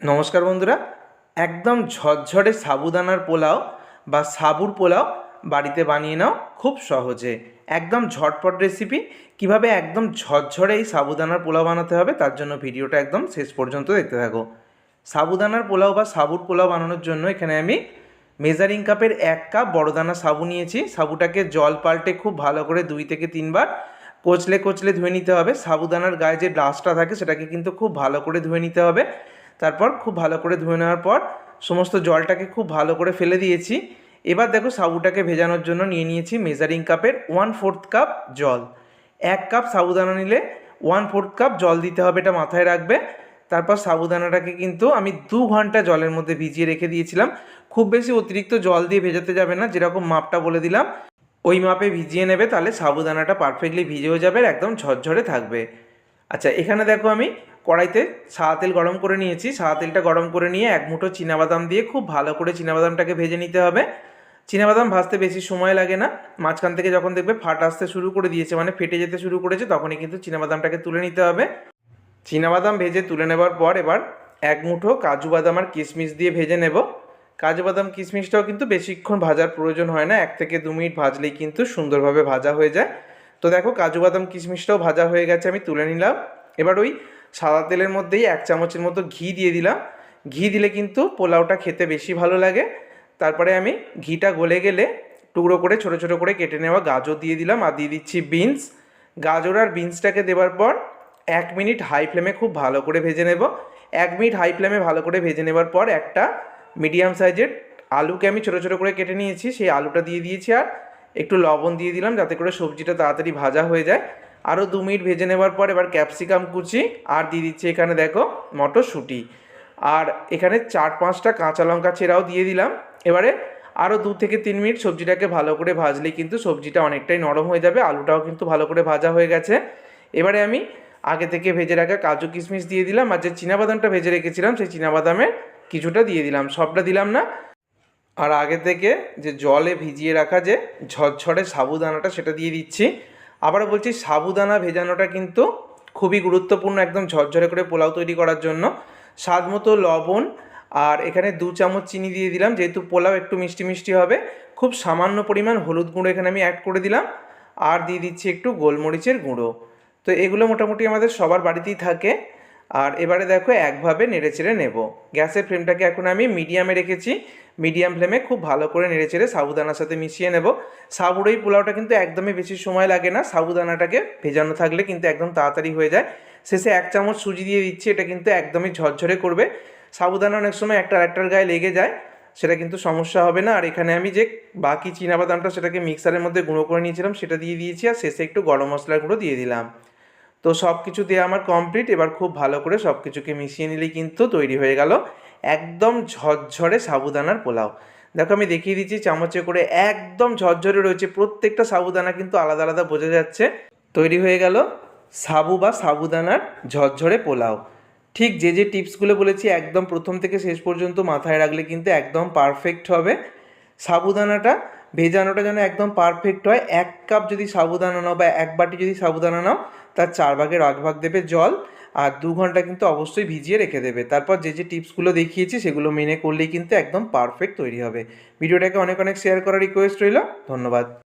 নমস্কার বন্ধুরা, একদম ঝরঝরে সাবুদানার পোলাও বা সাবুর পোলাও বাড়িতে বানিয়ে নাও খুব সহজে। একদম ঝটপট রেসিপি কীভাবে একদম ঝরঝরে এই সাবুদানার পোলাও বানাতে হবে তার জন্য ভিডিওটা একদম শেষ পর্যন্ত দেখতে থাকো। সাবুদানার পোলাও বা সাবুর পোলাও বানানোর জন্য এখানে আমি মেজারিং কাপের এক কাপ বড় দানা সাবু নিয়েছি। সাবুটাকে জল পাল্টে খুব ভালো করে দুই থেকে তিনবার কচলে কচলে ধুয়ে নিতে হবে। সাবুদানার গায়ে যে ডাস্টটা থাকে সেটাকে কিন্তু খুব ভালো করে ধুয়ে নিতে হবে। তারপর খুব ভালো করে ধুয়ে নেওয়ার পর সমস্ত জলটাকে খুব ভালো করে ফেলে দিয়েছি। এবার দেখো সাবুটাকে ভেজানোর জন্য নিয়ে নিয়েছি মেজারিং কাপের ওয়ান ফোর্থ কাপ জল। এক কাপ সাবুদানা নিলে ওয়ান ফোর্থ কাপ জল দিতে হবে এটা মাথায় রাখবে। তারপর সাবুদানাটাকে কিন্তু আমি দু ঘণ্টা জলের মধ্যে ভিজিয়ে রেখে দিয়েছিলাম। খুব বেশি অতিরিক্ত জল দিয়ে ভেজাতে যাবে না, যেরকম মাপটা বলে দিলাম। ওই মাপে ভিজিয়ে নেবে তাহলে সাবুদানাটা পারফেক্টলি ভিজেও যাবে একদম ঝরঝরে থাকবে। আচ্ছা এখানে দেখো আমি কড়াইতে সাদা তেল গরম করে নিয়েছি। সাদা তেলটা গরম করে নিয়ে এক মুঠো চীনাবাদাম দিয়ে খুব ভালো করে চীনাবাদামটাকে ভেজে নিতে হবে। চীনাবাদাম ভাজতে বেশি সময় লাগে না। মাঝখান থেকে যখন দেখবে ফাট আসতে শুরু করে দিয়েছে মানে ফেটে যেতে শুরু করেছে, তখনই কিন্তু চীনাবাদামটাকে তুলে নিতে হবে। চীনাবাদাম ভেজে তুলে নেবার পর এবার এক মুঠো কাজু বাদাম আর কিশমিশ দিয়ে ভেজে নেব। কাজু বাদাম, কিশমিশটাও কিন্তু বেশিক্ষণ ভাজার প্রয়োজন হয় না, এক থেকে দু মিনিট ভাজলেই কিন্তু সুন্দরভাবে ভাজা হয়ে যায়। তো দেখো, কাজু বাদাম, কিশমিশটাও ভাজা হয়ে গেছে, আমি তুলে নিলাম। এবার ওই সাদা তেলের মধ্যেই এক চামচের মতো ঘি দিয়ে দিলাম। ঘি দিলে কিন্তু পোলাওটা খেতে বেশি ভালো লাগে। তারপরে আমি ঘিটা গলে গেলে টুকরো করে, ছোটো ছোটো করে কেটে নেওয়া গাজর দিয়ে দিলাম আর দিয়ে দিচ্ছি বিনস। গাজর আর বিনসটাকে দেওয়ার পর এক মিনিট হাই ফ্লেমে খুব ভালো করে ভেজে নেব। এক মিনিট হাই ফ্লেমে ভালো করে ভেজে নেবার পর একটা মিডিয়াম সাইজের আলুকে আমি ছোটো ছোটো করে কেটে নিয়েছি। সেই আলুটা দিয়ে দিয়েছি আর একটু লবণ দিয়ে দিলাম যাতে করে সবজিটা তাড়াতাড়ি ভাজা হয়ে যায়। আরও দু মিনিট ভেজে নেবার পর এবার ক্যাপসিকাম কুচি আর দিয়ে দিচ্ছি এখানে দেখো মটরশুঁটি। আর এখানে চার পাঁচটা কাঁচা লঙ্কা ছেঁড়াও দিয়ে দিলাম। এবারে আরও দু থেকে তিন মিনিট সবজিটাকে ভালো করে ভাজলেই কিন্তু সবজিটা অনেকটাই নরম হয়ে যাবে, আলুটাও কিন্তু ভালো করে ভাজা হয়ে গেছে। এবারে আমি আগে থেকে ভেজে রাখা কাজু কিশমিশ দিয়ে দিলাম আর যে চীনাবাদামটা ভেজে রেখেছিলাম সেই চীনাবাদামের কিছুটা দিয়ে দিলাম, সবটা দিলাম না। আর আগে থেকে যে জলে ভিজিয়ে রাখা যে ঝরঝরে সাবুদানাটা সেটা দিয়ে দিচ্ছি। আবারও বলছি, সাবুদানা ভেজানোটা কিন্তু খুবই গুরুত্বপূর্ণ একদম ঝরঝরে করে পোলাও তৈরি করার জন্য। স্বাদ মতো লবণ আর এখানে দু চামচ চিনি দিয়ে দিলাম, যেহেতু পোলাও একটু মিষ্টি মিষ্টি হবে। খুব সামান্য পরিমাণ হলুদ গুঁড়ো এখানে আমি অ্যাড করে দিলাম। আর দিয়ে দিচ্ছি একটু গোলমরিচের গুঁড়ো। তো এগুলো মোটামুটি আমাদের সবার বাড়িতেই থাকে। আর এবারে দেখো একভাবে নেড়েচেড়ে নেব। গ্যাসের ফ্লেমটাকে এখন আমি মিডিয়ামে রেখেছি। মিডিয়াম ফ্লেমে খুব ভালো করে নেড়েচেড়ে সাবুদানার সাথে মিশিয়ে নেব। সাবুর এই পোলাওটা কিন্তু একদমই বেশি সময় লাগে না। সাবুদানাটাকে ভেজানো থাকলে কিন্তু একদম তাড়াতাড়ি হয়ে যায়। শেষে এক চামচ সুজি দিয়ে দিচ্ছি, এটা কিন্তু একদমই ঝরঝরে করবে। সাবুদানা অনেক সময় একটা একটার গায়ে লেগে যায়, সেটা কিন্তু সমস্যা হবে না। আর এখানে আমি যে বাকি বাদামটা সেটাকে মিক্সারের মধ্যে গুঁড়ো করে নিয়েছিলাম, সেটা দিয়ে দিয়েছি। আর শেষে একটু গরম মশলার গুঁড়ো দিয়ে দিলাম। তো সব কিছু দিয়ে আমার কমপ্লিট এবার খুব ভালো করে সব কিছুকে মিশিয়ে নিলেই কিন্তু তৈরি হয়ে গেল একদম ঝরঝরে সাবুদানার পোলাও। দেখো আমি দেখিয়ে দিচ্ছি, চামচে করে একদম ঝরঝরে রয়েছে, প্রত্যেকটা সাবুদানা কিন্তু আলাদা আলাদা বোঝা যাচ্ছে। তৈরি হয়ে গেল সাবু বা সাবুদানার ঝরঝরে পোলাও। ঠিক যে যে টিপসগুলো বলেছি, একদম প্রথম থেকে শেষ পর্যন্ত মাথায় রাখলে কিন্তু একদম পারফেক্ট হবে। সাবুদানাটা ভেজানোটা যেন একদম পারফেক্ট হয়। এক কাপ যদি সাবুদানা নাও বা এক বাটি যদি সাবুদানা নাও, তার চার ভাগের আগ ভাগ দেবে জল আর দু ঘণ্টা কিন্তু অবশ্যই ভিজিয়ে রেখে দেবে। তারপর যে যে টিপসগুলো দেখিয়েছি, সেগুলো মেনে করলেই কিন্তু একদম পারফেক্ট তৈরি হবে। ভিডিওটাকে অনেক অনেক শেয়ার করার রিকোয়েস্ট রইল। ধন্যবাদ।